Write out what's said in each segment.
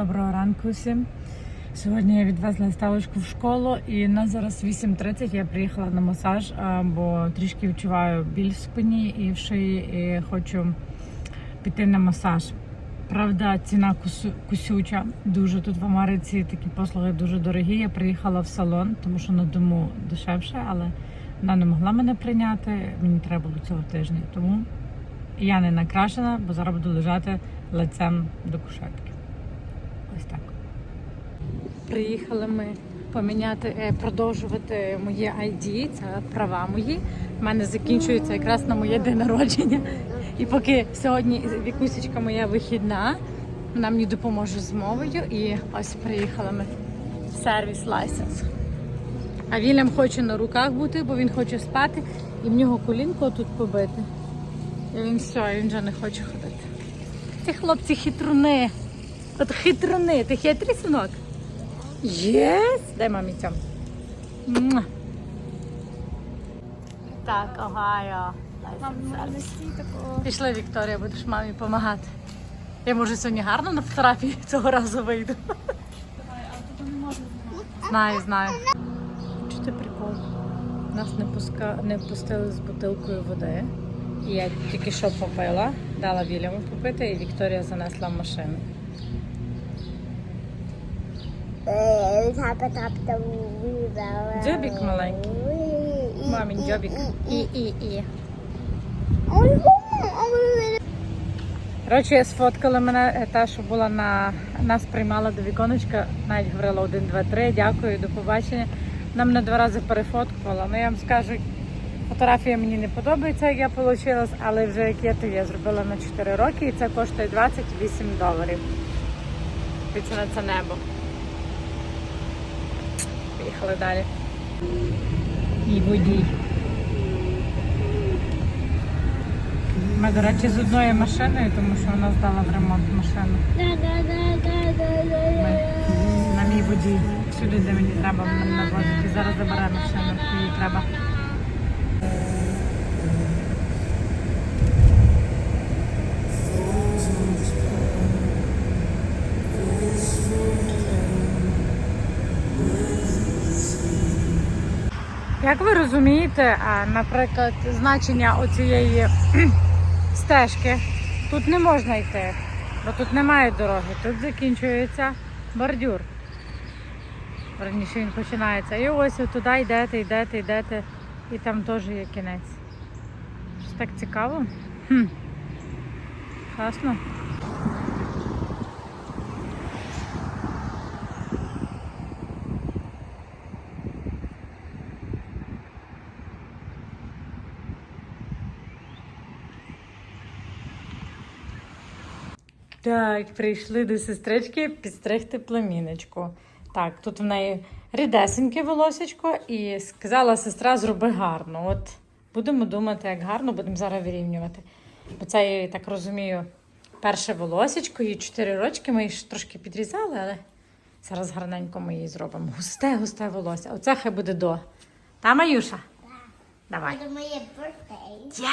доброго ранку всім. Сьогодні я відвезла ставочку в школу і на зараз 8.30 я приїхала на масаж, бо трішки відчуваю біль в спині і в шиї, і хочу піти на масаж. Правда, ціна кусюча. Дуже тут в Америці такі послуги дуже дорогі. Я приїхала в салон, тому що на дому дешевше, але вона не могла мене прийняти. Мені треба було цього тижня. Тому я не накрашена, бо зараз буду лежати лицем до кушетки. Ось так. Приїхали ми поміняти, е, продовжувати моє ID, це права мої. У мене закінчується якраз на моє день народження. І поки сьогодні вікусечка моя вихідна, вона мені допоможе з мовою. І ось приїхали ми сервіс лайсенс. А Вільям хоче на руках бути, бо він хоче спати, і в нього колінко тут побите. І він все, він вже не хоче ходити. Ці хлопці хитруни. От хитруни. Ти хитрий синок? Єс! Дай мамі цьому. Так, Огайо. Пішли, Вікторія, будеш мамі допомагати. Я може сьогодні гарно на фотографії цього разу вийду. Знаю, знаю. Чути прикол. Нас не, пуска... не пустили з бутилкою води. Я тільки що попила, дала Вільяму попити, і Вікторія занесла в машину. Дзьобік маленький. Мамін дзьобік. І, і, і. Коротше, сфоткали мене е, та, що була на нас приймала до віконечка, навіть говорила 1, 2, 3, дякую, до побачення. Нам мене два рази перефоткувала. Ну я вам скажу, фотографія мені не подобається, як я вийшла, але вже як є, то я зробила на 4 роки і це коштує 28 доларів. Дивіться на це небо. Поїхали далі. І водій. Ми, до речі, з одною машиною, тому що вона здала в ремонт машину. Ми на мій водій. Сюди, де мені треба, мене навозити. Зараз забере машину, Мені треба. Розумієте, наприклад, значення оцієї стежки тут не можна йти, бо тут немає дороги, тут закінчується бордюр. Верніше він починається. І ось туди йдете, йдете, йдете, і там теж є кінець. Так цікаво. Хм. Класно. Так, прийшли до сестрички підстригти племіночку. Так, тут в неї рідесеньке волосечко, і сказала сестра, зроби гарно. От будемо думати, як гарно, будемо зараз вирівнювати. Бо це, я так розумію, перше волосечко, їй 4 рочки, ми її ж трошки підрізали, але зараз гарненько ми її зробимо. Густе, густе волосся. Оце хай буде до. Та, Маюша? Давай. Це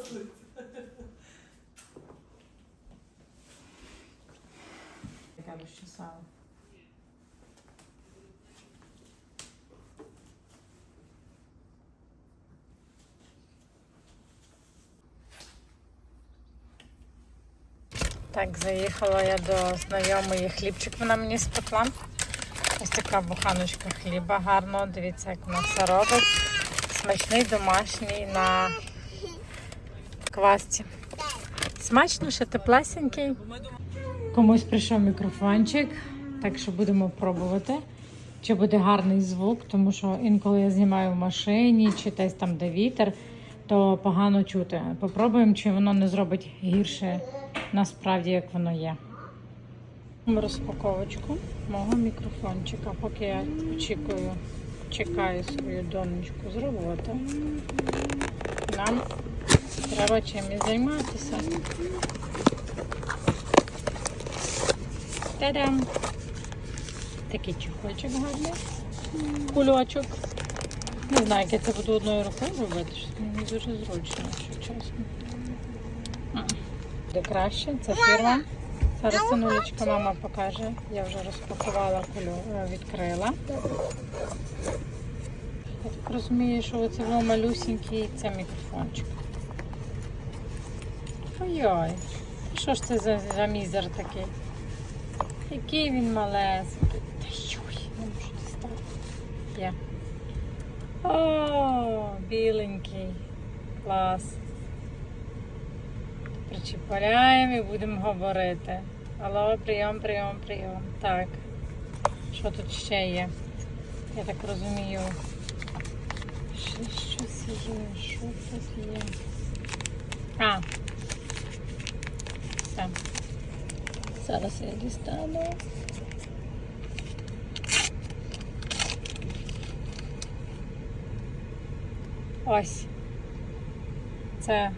Yes! Яка розчесала. Так, заїхала я до знайомої хлібчик, вона мені спекла. Ось така буханочка хліба гарно. Дивіться, як вона все робить. Смачний домашній на квасці. Смачно, ще теплесенький. Комусь прийшов мікрофончик, так що будемо пробувати, чи буде гарний звук, тому що інколи я знімаю в машині чи десь там, де вітер, то погано чути. Попробуємо, чи воно не зробить гірше насправді, як воно є. Розпаковочку мого мікрофончика, поки я очікую, чекаю свою донечку з роботи. Нам треба чимось займатися. Та-дам! Такий чехольчик гарний. Кульочок. Не знаю, як я це буду одною рукою робити. Щось мені дуже зручно, якщо чесно. Буде краще. Це фірма. Зараз синулечка мама покаже. Я вже розпакувала кулю, е, відкрила. Я так розумію, що оце воно малюсенький це мікрофончик. Ой-ой, що ж це за, за мізер такий? Який він малесенький. Та йой, не можу дістати. Є. О, біленький. Клас. Причіпаємо і будемо говорити. Алло, прийом, прийом, прийом. Так. Що тут ще є? Я так розумію. Ще щось є. Що тут є? А. Все. Зараз я дістану. Ось. Це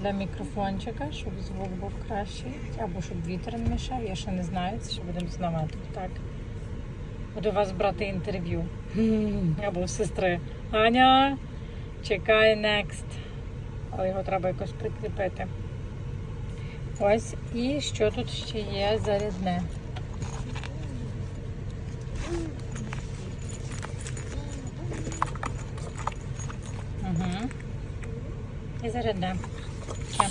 для мікрофончика, щоб звук був кращий, або щоб вітер не мішав. Я ще не знаю, це ще будемо знавати. Так. Буду вас брати інтерв'ю. Або в сестри. Аня, чекай next. Але його треба якось прикріпити. Ось і що тут ще є зарядне. Угу. І зарядне. Ще.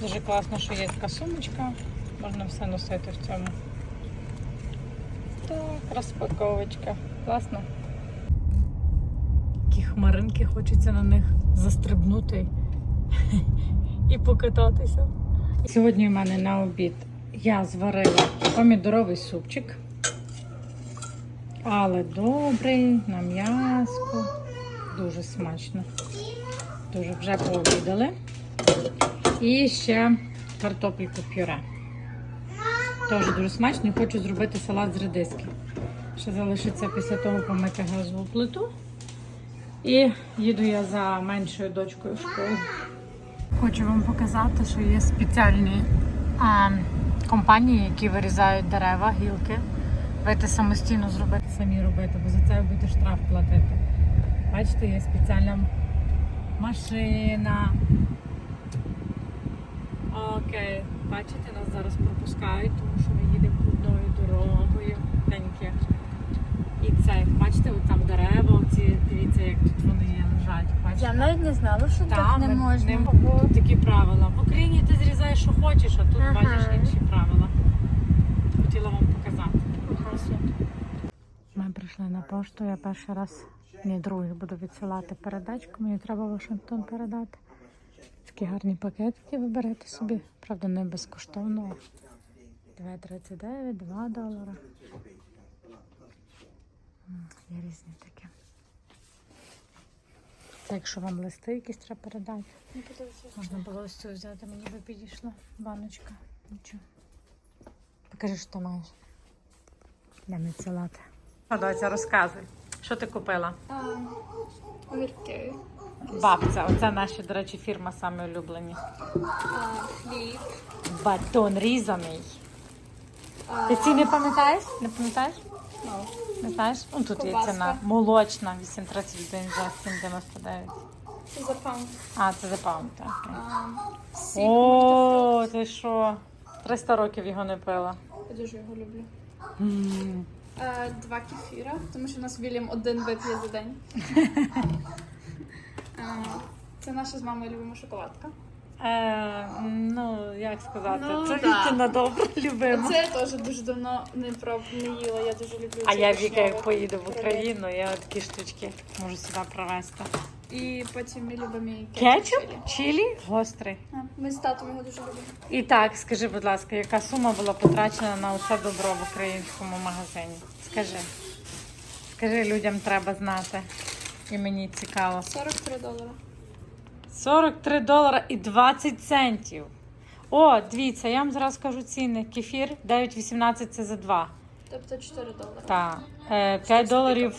Дуже класно, що є така сумочка. Можна все носити в цьому. Так, розпаковочка. Класно. Такі хмаринки, хочеться на них застрибнути і покататися. Сьогодні в мене на обід я зварила помідоровий супчик. Але добрий, на м'яску. Дуже смачно. Дуже вже пообідали. І ще картопельку пюре. Теж дуже смачно. Хочу зробити салат з редиски. Ще залишиться після того помити газову плиту. І їду я за меншою дочкою в школу. Хочу вам показати, що є спеціальні а, компанії, які вирізають дерева, гілки. Це самостійно зробити, самі робити, бо за це ви будете штраф платити. Бачите, є спеціальна машина. Окей, бачите, нас зараз пропускають, тому що ми їдемо одною дорогою. Теньки. І це, бачите, от там дерева, оці, дивіться, як тут вони є, Бачите? Я навіть не знала, що так Та, не ми- можна. не- Тут такі правила. В Україні ти зрізаєш, що хочеш, а тут Ага. бачиш інші правила. Хотіла вам показати. Ми прийшли на пошту. Я перший раз, ні, другий буду відсилати передачку. Мені треба Вашингтон передати. Такі гарні пакетики ви берете собі. Правда, не безкоштовно. 2,39, 2 долара. М, Є різні такі. Це якщо вам листи якісь треба передати. Можна було ось цю взяти, мені би підійшла баночка. Нічого. Покажи, що ти маєш. Йдемо відсилати. Доця, розказуй. Що ти купила? Огірки, Бабця. Оце наші, до речі, фірма саме улюблені. хліб, Батон різаний. Ти ці не пам'ятаєш? Не пам'ятаєш? Не знаєш? Ну, тут є Ковбаска. ціна. Молочна 8,31 за 7,99. це за паунд. А, це за паунд, так. Сік О, ти що? 300 років його не пила. Я дуже його люблю. М. Е, два кефіра, тому що у нас Вільям один вип'є за день. Е, це наша з мамою любима шоколадка. Е, ну, як сказати, Ну, це да. Вітіна добре любима. Це я теж дуже давно не проб не їла. Я дуже люблю. А я Віка, як поїду в. Україну, я такі штучки можу сюди привезти. і потім ми любимо і Кетчуп? чилі. Чилі? Гострий. А, Ми з татом його дуже любимо. І так, скажи, будь ласка, яка сума була потрачена на оце добро в українському магазині? Скажи. Скажи, людям треба знати. І мені цікаво. 43 долара. 43 долара і 20 центів. О, дивіться, я вам зараз скажу ціни. Кефір 9,18 це за 2. Тобто 4 долари. Так. Е, 5 доларів.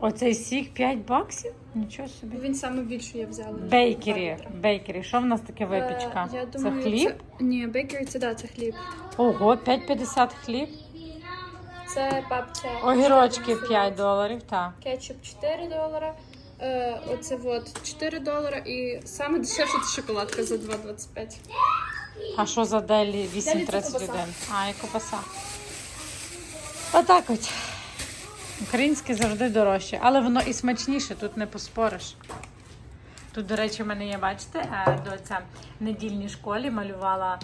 Оцей сік 5 баксів? Нічого собі. Він саме більше я взяла. Бейкері. Бейкері. Що в нас таке випічка? Е, Я це хліб? Це... Ні, бейкері це да, це хліб. Ого, 5,50 хліб. Це папця. Огірочки 5 доларів, так. Кетчуп 4 долара. Е, оце от 4 долара і саме дешевше це шоколадка за 2,25. А що за делі Делі це 8,31? ковбаса. А, і копаса. Отак от. Українське завжди дорожче, але воно і смачніше, тут не поспориш. Тут, до речі, в мене є, бачите, е, доця в недільній школі малювала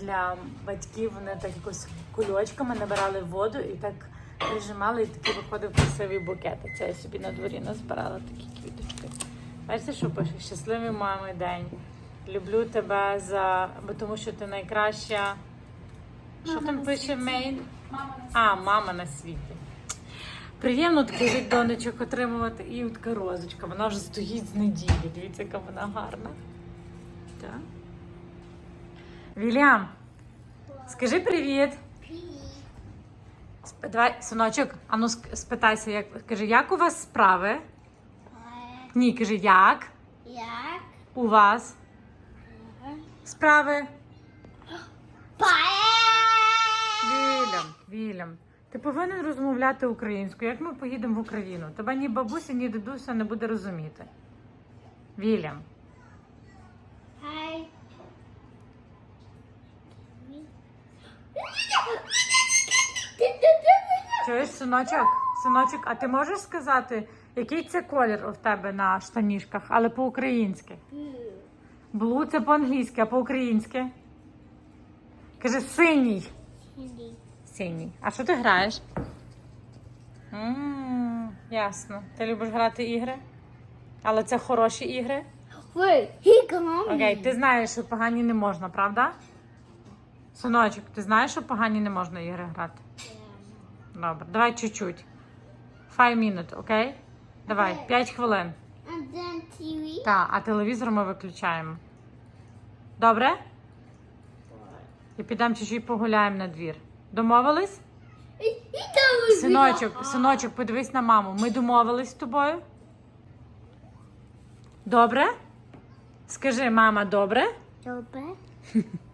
для батьків, вони так якось кульочками набирали воду і так прижимали, і такий виходив красивий букет. Це я собі на дворі назбирала такі квіточки. Бачите, що пише? Щасливий мами день. Люблю тебе за. бо тому що ти найкраща. Що там пише Мейн? А, мама на світі. Приємно такий від донечок отримувати. І от така розочка. Вона вже стоїть з неділі. Дивіться, яка вона гарна. Так. Вільям, скажи привіт. Давай, синочок, а ну спитайся, як кажи, як у вас справи? Ні, кажи, як Як? у вас справи? Вільям, Вільям, ти повинен розмовляти українською. Як ми поїдемо в Україну? Тебе ні бабуся, ні дідуся не буде розуміти. Вільям. Хай. Чуєш, синочок? Синочок, а ти можеш сказати, який це колір в тебе на штанішках, але по-українськи? Блу це по-англійськи, а по-українськи? Каже, синій. Синій. А що ти граєш? м ясно. Ти любиш грати ігри? Але це хороші ігри? Wait, he. Окей, ти знаєш, що погані не можна, правда? Синочок, ти знаєш, що погані не можна ігри грати? Добре, давай чуть-чуть. Five minutes, окей? Давай, 5 хвилин. And then TV. Так, а телевізор ми виключаємо. Добре? І підемо чуть-чуть погуляємо на двір. Домовились? Синочок, синочок, подивись на маму. Ми домовились з тобою? Добре? Скажи, мама, добре? Добре.